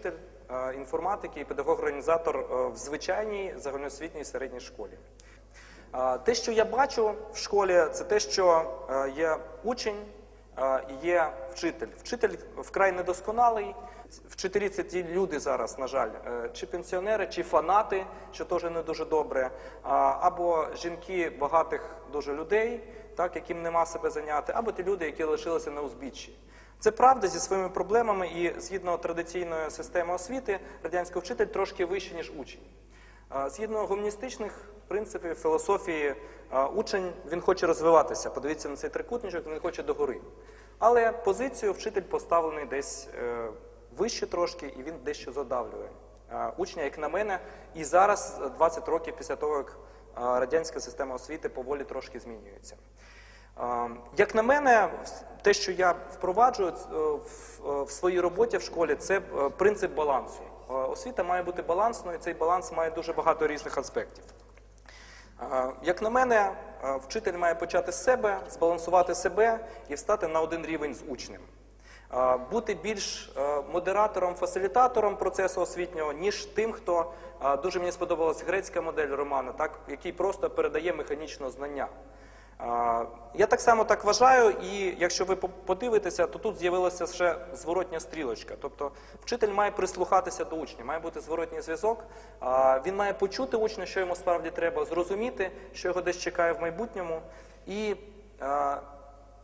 Вчитель е, інформатики і педагог-організатор е, в звичайній загальноосвітній середній школі. Е, Те, що я бачу в школі, це те, що є учень і є вчитель. Вчитель вкрай недосконалий. Вчителі це ті люди зараз, на жаль, чи пенсіонери, чи фанати, що теж не дуже добре, або жінки багатих дуже людей, так, яким нема себе зайняти, або ті люди, які лишилися на узбіччі. Це правда зі своїми проблемами, і згідно традиційної системи освіти, радянський вчитель трошки вищий, ніж учень. Згідно гуманістичних принципів філософії, учень він хоче розвиватися. Подивіться на цей трикутничок, він хоче догори. Але позицію вчитель поставлений десь е, вище трошки, і він дещо задавлює учня, як на мене. І зараз, е, 20 років після того, як радянська система освіти поволі трошки змінюється. Як на мене, те, що я впроваджую е, в- е, своїй роботі в школі, це е, принцип балансу. Освіта має бути балансною, і цей баланс має дуже багато різних аспектів. Як на мене, вчитель має почати з себе, збалансувати себе і встати на один рівень з учнем. Е, Бути більш е, модератором, фасилітатором процесу освітнього, ніж тим, хто е, дуже мені сподобалась грецька модель роману, так, який просто передає механічно знання. Я так само так вважаю, і якщо ви подивитеся, то тут з'явилася ще зворотня стрілочка. Тобто вчитель має прислухатися до учня, має бути зворотній зв'язок. Він має почути учня, що йому справді треба, зрозуміти, що його десь чекає в майбутньому, і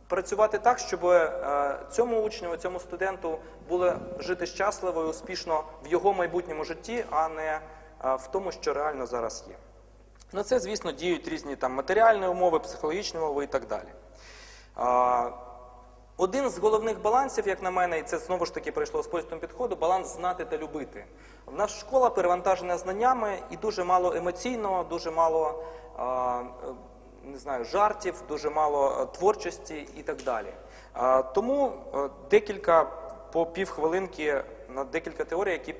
працювати так, щоб е, цьому учню, цьому студенту було жити щасливо і успішно в його майбутньому житті, а не е, в тому, що реально зараз є. На це, звісно, діють різні там матеріальні умови, психологічні умови і так далі. Один з головних балансів, як на мене, і це знову ж таки прийшло з поїздом підходу, баланс знати та любити. В нас школа перевантажена знаннями і дуже мало емоційного, дуже мало не знаю, жартів, дуже мало е, творчості і так далі. Тому е, декілька по півхвилинки на декілька теорій, які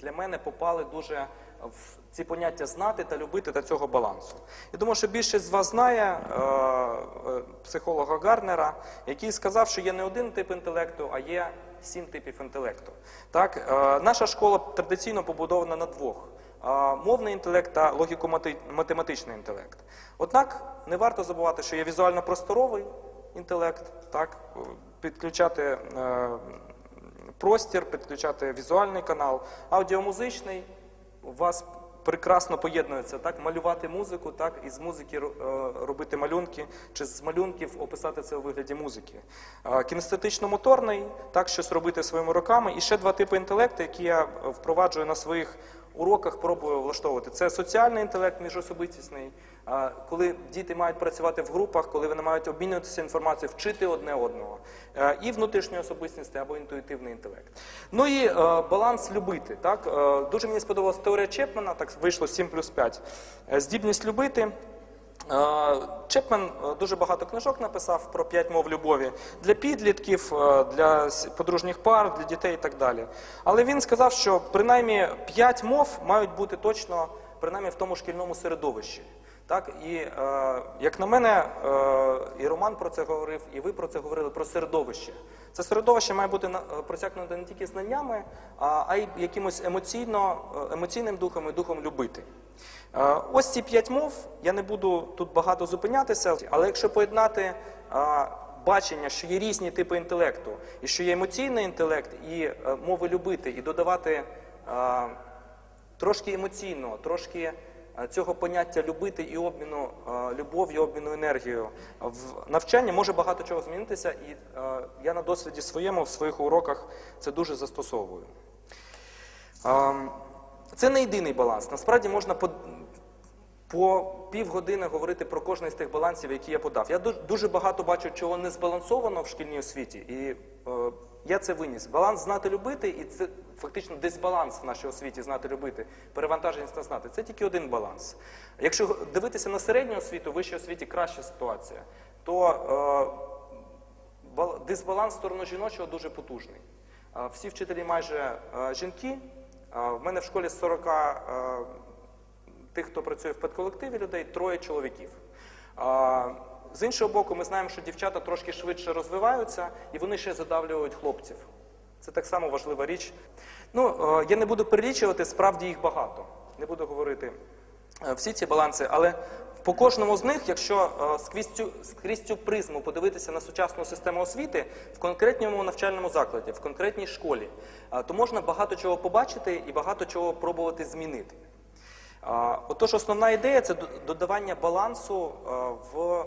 для мене попали дуже в ці поняття знати та любити та цього балансу. Я думаю, що більшість з вас знає е, психолога Гарнера, який сказав, що є не один тип інтелекту, а є сім типів інтелекту. Наша школа традиційно побудована на двох. Мовний інтелект та логіко-математичний інтелект. Однак не варто забувати, що є візуально-просторовий інтелект, підключати е, простір, підключати візуальний канал, аудіомузичний у вас прекрасно поєднується малювати музику, і з музики е, робити малюнки, чи з малюнків описати це у вигляді музики. Е, Кінестетично-моторний, так, щось робити своїми руками. І ще два типи інтелекту, які я впроваджую на своїх уроках, пробую влаштовувати. Це соціальний інтелект, міжособистісний, коли діти мають працювати в групах, коли вони мають обмінюватися інформацією, вчити одне одного. Е, І внутрішньої особистісності або інтуїтивний інтелект. Ну і е, баланс любити. Е, дуже мені сподобалась теорія Чепмана, так вийшло 7 плюс 5. Е, Здібність любити. Е, Чепмен е, дуже багато книжок написав про п'ять мов любові для підлітків, е, для подружніх пар, для дітей і так далі. Але він сказав, що принаймні п'ять мов мають бути точно принаймні в тому шкільному середовищі. Так, і е, як на мене, е, і Роман про це говорив, і ви про це говорили про середовище. Це середовище має бути е, просякнуте не тільки знаннями, а, а й якимось емоційно, е, емоційним духом і духом любити. Е, Ось ці п'ять мов. Я не буду тут багато зупинятися, але якщо поєднати е, бачення, що є різні типи інтелекту, і що є емоційний інтелект, і мови любити, і додавати трошки емоційного, трошки цього поняття любити і обміну е, любов'ю, обміну енергією в навчанні може багато чого змінитися, і е, я на досвіді своєму в своїх уроках це дуже застосовую. Ем, Це не єдиний баланс. Насправді можна по, по півгодини говорити про кожний з тих балансів, які я подав. Я дуже багато бачу, чого не збалансовано в шкільній освіті, і е, я це виніс. Баланс знати любити, і це фактично дисбаланс в нашій освіті знати любити, перевантаженість на знати. Це тільки один баланс. Якщо дивитися на середню освіту, в вищій освіті краща ситуація, то е, дисбаланс в сторону жіночого дуже потужний. Е, Всі вчителі майже е, жінки. Е, В мене в школі з 40 е, тих, хто працює в педколективі людей, троє чоловіків. З іншого боку, ми знаємо, що дівчата трошки швидше розвиваються, і вони ще задавлюють хлопців. Це так само важлива річ. Ну, е, я не буду перелічувати, справді їх багато. Не буду говорити е, всі ці баланси, але по кожному з них, якщо е, скрізь цю, скрізь цю призму подивитися на сучасну систему освіти в конкретному навчальному закладі, в конкретній школі, то можна багато чого побачити і багато чого пробувати змінити. Отож, основна ідея це додавання балансу в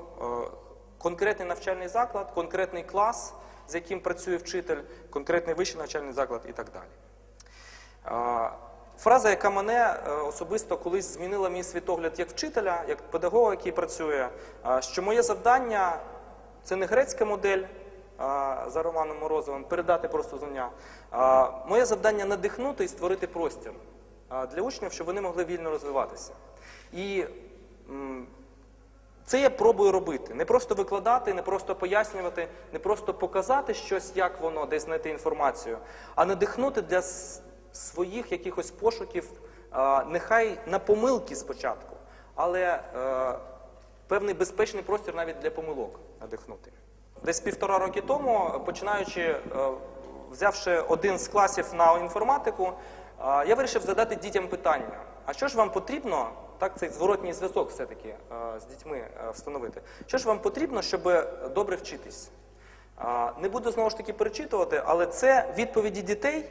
конкретний навчальний заклад, конкретний клас, з яким працює вчитель, конкретний вищий навчальний заклад і так далі. Фраза, яка мене е, особисто колись змінила мій світогляд як вчителя, як педагога, який працює, що моє завдання це не грецька модель за Романом Морозовим, передати просто знання. Моє завдання надихнути і створити простір для учнів, щоб вони могли вільно розвиватися. І це я пробую робити. Не просто викладати, не просто пояснювати, не просто показати щось, як воно, десь знайти інформацію, а надихнути для своїх якихось пошуків, нехай на помилки спочатку, але е, певний безпечний простір навіть для помилок надихнути. Десь півтора роки тому, починаючи, е, взявши один з класів на інформатику, я вирішив задати дітям питання: а що ж вам потрібно, так цей зворотній зв'язок все-таки е, з дітьми е, встановити? Що ж вам потрібно, щоб добре вчитись? Не буду знову ж таки перечитувати, але це відповіді дітей.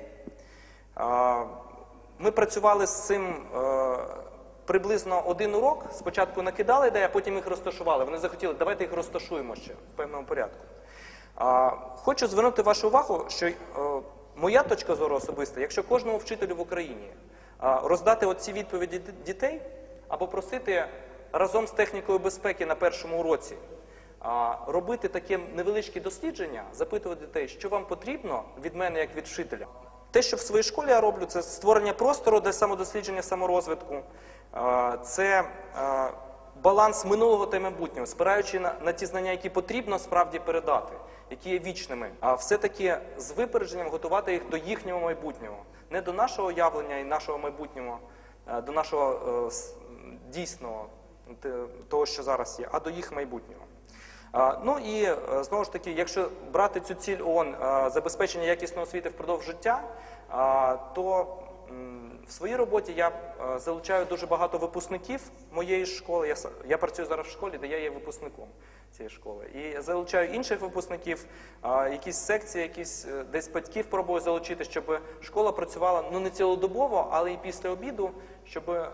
Ми працювали з цим е, приблизно один урок. Спочатку накидали ідеї, а потім їх розташували. Вони захотіли, давайте їх розташуємо ще в певному порядку. Хочу звернути вашу увагу, що моя точка зору особиста, якщо кожному вчителю в Україні роздати оці відповіді дітей або просити разом з технікою безпеки на першому уроці робити таке невеличке дослідження, запитувати дітей, що вам потрібно від мене як від вчителя. Те, що в своїй школі я роблю, це створення простору для самодослідження, саморозвитку, це баланс минулого та майбутнього, спираючи на, на ті знання, які потрібно справді передати, які є вічними, а все-таки з випередженням готувати їх до їхнього майбутнього, не до нашого явлення і нашого майбутнього, до нашого е, дійсного того, що зараз є, а до їх майбутнього. Ну і е, знову ж таки, якщо брати цю ціль ООН е, забезпечення якісної освіти впродовж життя, то в своїй роботі я е, залучаю дуже багато випускників моєї школи. Я, я працюю зараз в школі, де я є випускником цієї школи. І залучаю інших випускників, якісь секції, якісь е, десь батьків пробую залучити, щоб школа працювала ну не цілодобово, але і після обіду, щоб е,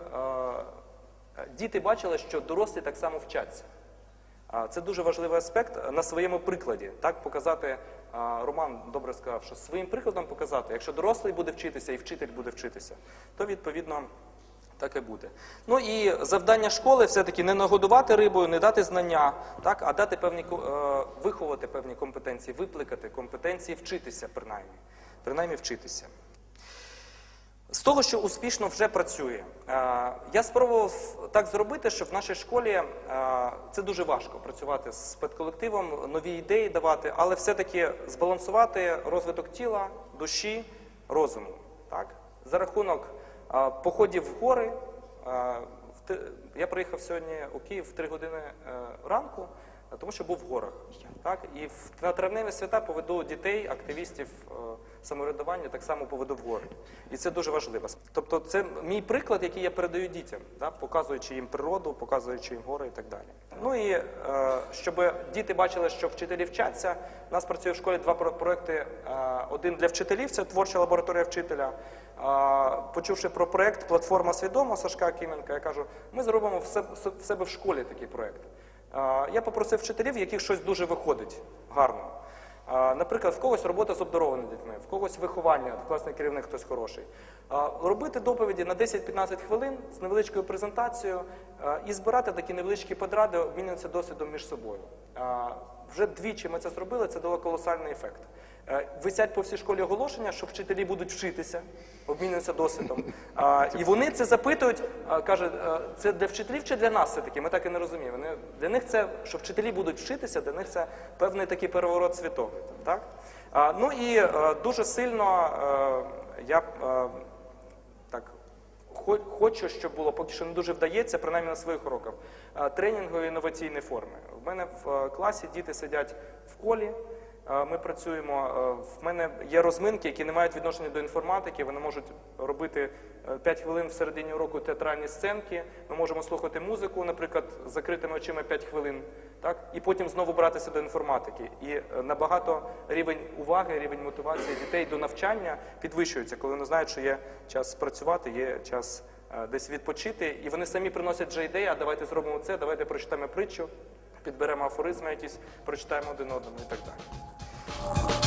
діти бачили, що дорослі так само вчаться. Це дуже важливий аспект на своєму прикладі. Так показати Роман добре сказав, що своїм прикладом показати, якщо дорослий буде вчитися і вчитель буде вчитися, то відповідно так і буде. Ну і завдання школи все-таки не нагодувати рибою, не дати знання, так, а дати певні е, виховати певні компетенції, випликати компетенції, вчитися принаймні, принаймні вчитися. З того, що успішно вже працює, е, я спробував так зробити, що в нашій школі е, це дуже важко працювати з педколективом, нові ідеї давати, але все-таки збалансувати розвиток тіла, душі, розуму. Так? За рахунок е, походів в гори. Я приїхав сьогодні у Київ в 3 години ранку, тому що був в горах. Так? І на травневі свята поведу дітей, активістів самоврядування, так само поведу в гори. І це дуже важливо. Тобто, це мій приклад, який я передаю дітям, да? показуючи їм природу, показуючи їм гори і так далі. Ну і е, щоб діти бачили, що вчителі вчаться. У нас працює в школі два про- проекти. Е, один для вчителів це творча лабораторія вчителя. А, Почувши про проект Платформа свідома Сашка Кименка, я кажу, ми зробимо в себе, в школі такий проект. А, Я попросив вчителів, яких щось дуже виходить гарно. Наприклад, в когось робота з обдарованими дітьми, в когось виховання, класний керівник хтось хороший. Робити доповіді на 10-15 хвилин з невеличкою презентацією і збирати такі невеличкі подради, обмінюватися досвідом між собою. Вже двічі ми це зробили, це дало колосальний ефект. Е, Висять по всій школі оголошення, що вчителі будуть вчитися, обмінюються досвідом. І вони це запитують, каже, е, це для вчителів чи для нас все-таки? Ми так і не розуміємо. Для них це, що вчителі будуть вчитися, для них це певний такий переворот світогляду. Так? Ну і е, дуже сильно е, я е, так хочу, щоб було, поки що не дуже вдається, принаймні на своїх уроках, тренінгові інноваційні форми. У мене в класі діти сидять в колі, ми працюємо. е, В мене є розминки, які не мають відношення до інформатики. Вони можуть робити 5 хвилин в середині уроку театральні сценки. Ми можемо слухати музику, наприклад, з закритими очима 5 хвилин, так і потім знову братися до інформатики. І е, набагато рівень уваги, рівень мотивації дітей до навчання підвищується, коли вони знають, що є час працювати, є час е, десь відпочити, і вони самі приносять вже ідеї, а давайте зробимо це, давайте прочитаємо притчу, підберемо афоризми якісь, прочитаємо один одному і так далі.